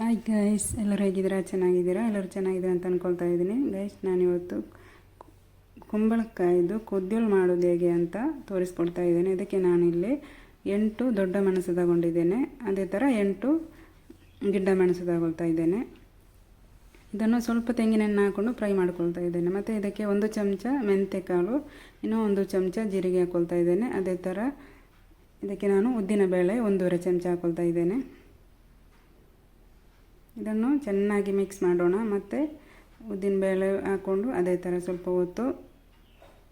Hi guys ಎಲ್ಲರೂ ಹೇಗಿದ್ದೀರಾ? ಚೆನ್ನಾಗಿದ್ದೀರಾ? ಎಲ್ಲರೂ ಚೆನ್ನಾಗಿದ್ದೀರಾ ಅಂತ ಅಂದ್ಕೊಳ್ತಾ ಇದ್ದೀನಿ. ಗೈಸ್ ನಾನಿವತ್ತು ಕುಂಬಳಕಾಯಿದು ಕೊದ್ಯೋಳು ಮಾಡೋದು ಹೇಗೆ ಅಂತ ತೋರಿಸ್ಕೊಡ್ತಾ ಇದ್ದೇನೆ. ಇದಕ್ಕೆ ನಾನಿಲ್ಲಿ ಎಂಟು ದೊಡ್ಡ ಮೆಣಸು ತಗೊಂಡಿದ್ದೇನೆ. ಅದೇ ಥರ ಎಂಟು ಗಿಡ್ಡ ಮೆಣಸು ತಗೊಳ್ತಾ ಇದ್ದೇನೆ. ಇದನ್ನು ಸ್ವಲ್ಪ ತೆಂಗಿನೆಣ್ಣೆ ಹಾಕ್ಕೊಂಡು ಫ್ರೈ ಮಾಡ್ಕೊಳ್ತಾ ಇದ್ದೇನೆ. ಮತ್ತು ಇದಕ್ಕೆ ಒಂದು ಚಮಚ ಮೆಂತೆಕಾಳು, ಇನ್ನೂ ಒಂದು ಚಮಚ ಜೀರಿಗೆ ಹಾಕ್ಕೊಳ್ತಾ ಇದ್ದೇನೆ. ಅದೇ ಥರ ಇದಕ್ಕೆ ನಾನು ಉದ್ದಿನ ಬೇಳೆ ಒಂದೂವರೆ ಚಮಚ ಹಾಕ್ಕೊಳ್ತಾ ಇದ್ದೇನೆ. ಇದನ್ನು ಚೆನ್ನಾಗಿ ಮಿಕ್ಸ್ ಮಾಡೋಣ. ಮತ್ತು ಉದ್ದಿನ ಬೇಳೆ ಹಾಕ್ಕೊಂಡು ಅದೇ ಥರ ಸ್ವಲ್ಪ ಹೊತ್ತು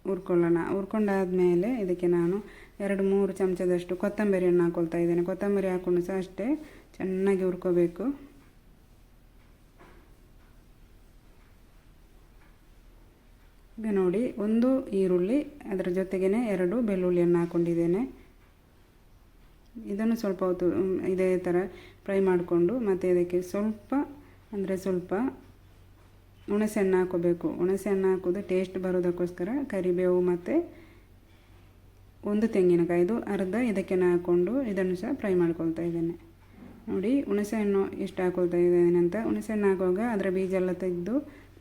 ಹುರ್ಕೊಳ್ಳೋಣ. ಹುರ್ಕೊಂಡಾದಮೇಲೆ ಇದಕ್ಕೆ ನಾನು ಎರಡು, ಮೂರು ಚಮಚದಷ್ಟು ಕೊತ್ತಂಬರಿಯನ್ನು ಹಾಕ್ಕೊಳ್ತಾ ಇದ್ದೇನೆ. ಕೊತ್ತಂಬರಿ ಹಾಕ್ಕೊಂಡು ಸಹ ಅಷ್ಟೇ ಚೆನ್ನಾಗಿ ಹುರ್ಕೋಬೇಕು. ಈಗ ನೋಡಿ, ಒಂದು ಈರುಳ್ಳಿ, ಅದರ ಜೊತೆಗೇ ಎರಡು ಬೆಳ್ಳುಳ್ಳಿಯನ್ನು ಹಾಕ್ಕೊಂಡಿದ್ದೇನೆ ಇದನ್ನು ಸ್ವಲ್ಪ ಹೊತ್ತು ಇದೇ ಥರ ಫ್ರೈ ಮಾಡಿಕೊಂಡು, ಮತ್ತು ಇದಕ್ಕೆ ಸ್ವಲ್ಪ, ಅಂದರೆ ಸ್ವಲ್ಪ ಹುಣಸೆ ಹಣ್ಣು ಹಾಕೋಬೇಕು ಹುಣಸೆಹಣ್ಣು ಹಾಕೋದು ಟೇಸ್ಟ್ ಬರೋದಕ್ಕೋಸ್ಕರ ಕರಿಬೇವು ಮತ್ತು ಒಂದು ತೆಂಗಿನಕಾಯಿದು ಅರ್ಧ ಇದಕ್ಕೆ ಹಾಕ್ಕೊಂಡು ಇದನ್ನು ಸಹ ಫ್ರೈ ಮಾಡ್ಕೊಳ್ತಾ ಇದ್ದೇನೆ. ನೋಡಿ ಹುಣಸೆ ಹಣ್ಣು ಎಷ್ಟು ಹಾಕೊಳ್ತಾ ಇದ್ದೇನೆ ಅಂತ. ಹುಣಸೆ ಹಣ್ಣು ಹಾಕುವಾಗ ಅದರ ಬೀಜ ಎಲ್ಲ ತೆಗೆದು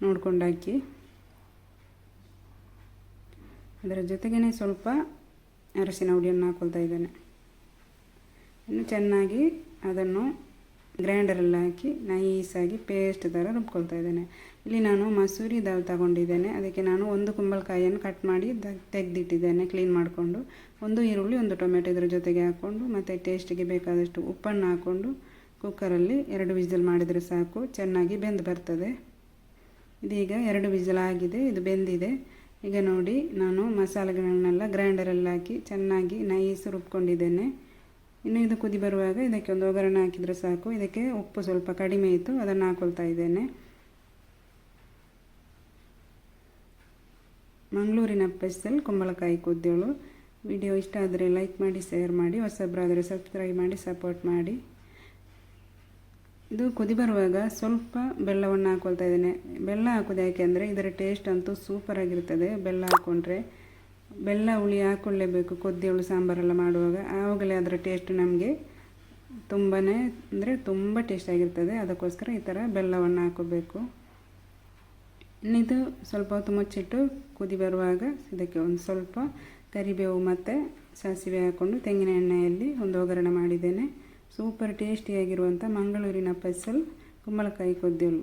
ನೋಡ್ಕೊಂಡು ಹಾಕಿ. ಅದರ ಜೊತೆಗೇ ಸ್ವಲ್ಪ ಅರಸಿನ ಹುಡಿಯನ್ನು ಹಾಕ್ಕೊಳ್ತಾ ಇದ್ದೇನೆ. ಇನ್ನು ಚೆನ್ನಾಗಿ ಅದನ್ನು ಗ್ರೈಂಡರಲ್ಲಿ ಹಾಕಿ ನೈಸಾಗಿ ಪೇಸ್ಟ್ ಥರ ರುಬ್ಕೊಳ್ತಾ ಇದ್ದೇನೆ. ಇಲ್ಲಿ ನಾನು ಮಸೂರಿ ದಾಲ್ ತಗೊಂಡಿದ್ದೇನೆ. ಅದಕ್ಕೆ ನಾನು ಒಂದು ಕುಂಬಳಕಾಯಿಯನ್ನು ಕಟ್ ಮಾಡಿ ತೆಗೆದಿಟ್ಟಿದ್ದೇನೆ ಕ್ಲೀನ್ ಮಾಡಿಕೊಂಡು. ಒಂದು ಈರುಳ್ಳಿ, ಒಂದು ಟೊಮೆಟೊ ಇದ್ರ ಜೊತೆಗೆ ಹಾಕ್ಕೊಂಡು, ಮತ್ತು ಟೇಸ್ಟಿಗೆ ಬೇಕಾದಷ್ಟು ಉಪ್ಪನ್ನು ಹಾಕ್ಕೊಂಡು ಕುಕ್ಕರಲ್ಲಿ ಎರಡು ವಿಸಿಲ್ ಮಾಡಿದರೆ ಸಾಕು. ಚೆನ್ನಾಗಿ ಬೆಂದು ಬರ್ತದೆ. ಇದೀಗ ಎರಡು ವಿಸಿಲ್ ಆಗಿದೆ, ಇದು ಬೆಂದಿದೆ. ಈಗ ನೋಡಿ, ನಾನು ಮಸಾಲೆಗಳನ್ನೆಲ್ಲ ಗ್ರೈಂಡರಲ್ಲಿ ಹಾಕಿ ಚೆನ್ನಾಗಿ ನೈಸ್ ರುಬ್ಕೊಂಡಿದ್ದೇನೆ. ಇನ್ನು ಇದು ಕುದಿ ಬರುವಾಗ ಇದಕ್ಕೆ ಒಂದು ಒಗ್ಗರಣೆ ಹಾಕಿದರೆ ಸಾಕು. ಇದಕ್ಕೆ ಉಪ್ಪು ಸ್ವಲ್ಪ ಕಡಿಮೆ ಇತ್ತು, ಅದನ್ನು ಹಾಕೊಳ್ತಾ ಇದ್ದೇನೆ. ಮಂಗಳೂರಿನ ಸ್ಪೆಷಲ್ ಕುಂಬಳಕಾಯಿ ಕುದ್ದೇಳು ವಿಡಿಯೋ ಇಷ್ಟ ಆದರೆ ಲೈಕ್ ಮಾಡಿ, ಶೇರ್ ಮಾಡಿ, ಹೊಸಬ್ರಾದರೆ ಸಬ್ಸ್ಕ್ರೈಬ್ ಮಾಡಿ, ಸಪೋರ್ಟ್ ಮಾಡಿ. ಇದು ಕುದಿ ಬರುವಾಗ ಸ್ವಲ್ಪ ಬೆಲ್ಲವನ್ನು ಹಾಕೊಳ್ತಾ ಇದ್ದೇನೆ. ಬೆಲ್ಲ ಹಾಕೋದು ಯಾಕೆಂದರೆ ಇದರ ಟೇಸ್ಟ್ ಅಂತೂ ಸೂಪರಾಗಿರ್ತದೆ ಬೆಲ್ಲ ಹಾಕ್ಕೊಂಡ್ರೆ ಬೆಲ್ಲ ಹುಳಿ ಹಾಕ್ಕೊಳ್ಳೇಬೇಕು ಕೊದ್ದಿಯಳು ಸಾಂಬಾರೆಲ್ಲ ಮಾಡುವಾಗ. ಆವಾಗಲೇ ಅದರ ಟೇಸ್ಟ್ ನಮಗೆ ತುಂಬಾ ಅಂದರೆ ತುಂಬ ಟೇಸ್ಟಾಗಿರ್ತದೆ ಅದಕ್ಕೋಸ್ಕರ ಈ ಥರ ಬೆಲ್ಲವನ್ನು ಹಾಕೋಬೇಕು ಇನ್ನಿದು ಸ್ವಲ್ಪ ಹೊತ್ತು ಮುಚ್ಚಿಟ್ಟು ಕುದಿ ಬರುವಾಗ ಇದಕ್ಕೆ ಒಂದು ಸ್ವಲ್ಪ ಕರಿಬೇವು ಮತ್ತು ಸಾಸಿವೆ ಹಾಕ್ಕೊಂಡು ತೆಂಗಿನ ಎಣ್ಣೆಯಲ್ಲಿ ಒಂದು ಒಗ್ಗರಣೆ ಮಾಡಿದ್ದೇನೆ. ಸೂಪರ್ ಟೇಸ್ಟಿಯಾಗಿರುವಂಥ ಮಂಗಳೂರಿನ ಪೆಸಲ್ ಕುಂಬಳಕಾಯಿ ಕೊದ್ದೆಳು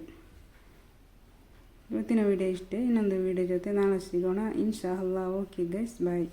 ಇವತ್ತಿನ ವಿಡಿಯೋ ಇಷ್ಟೇ ಇನ್ನೊಂದು ವಿಡಿಯೋ ಜೊತೆ ನಾಳೆ ಸಿಗೋಣ ಇನ್ಶಾ ಅಲ್ಲಾ ಓಕೆ ಗೈಸ್ ಬಾಯ್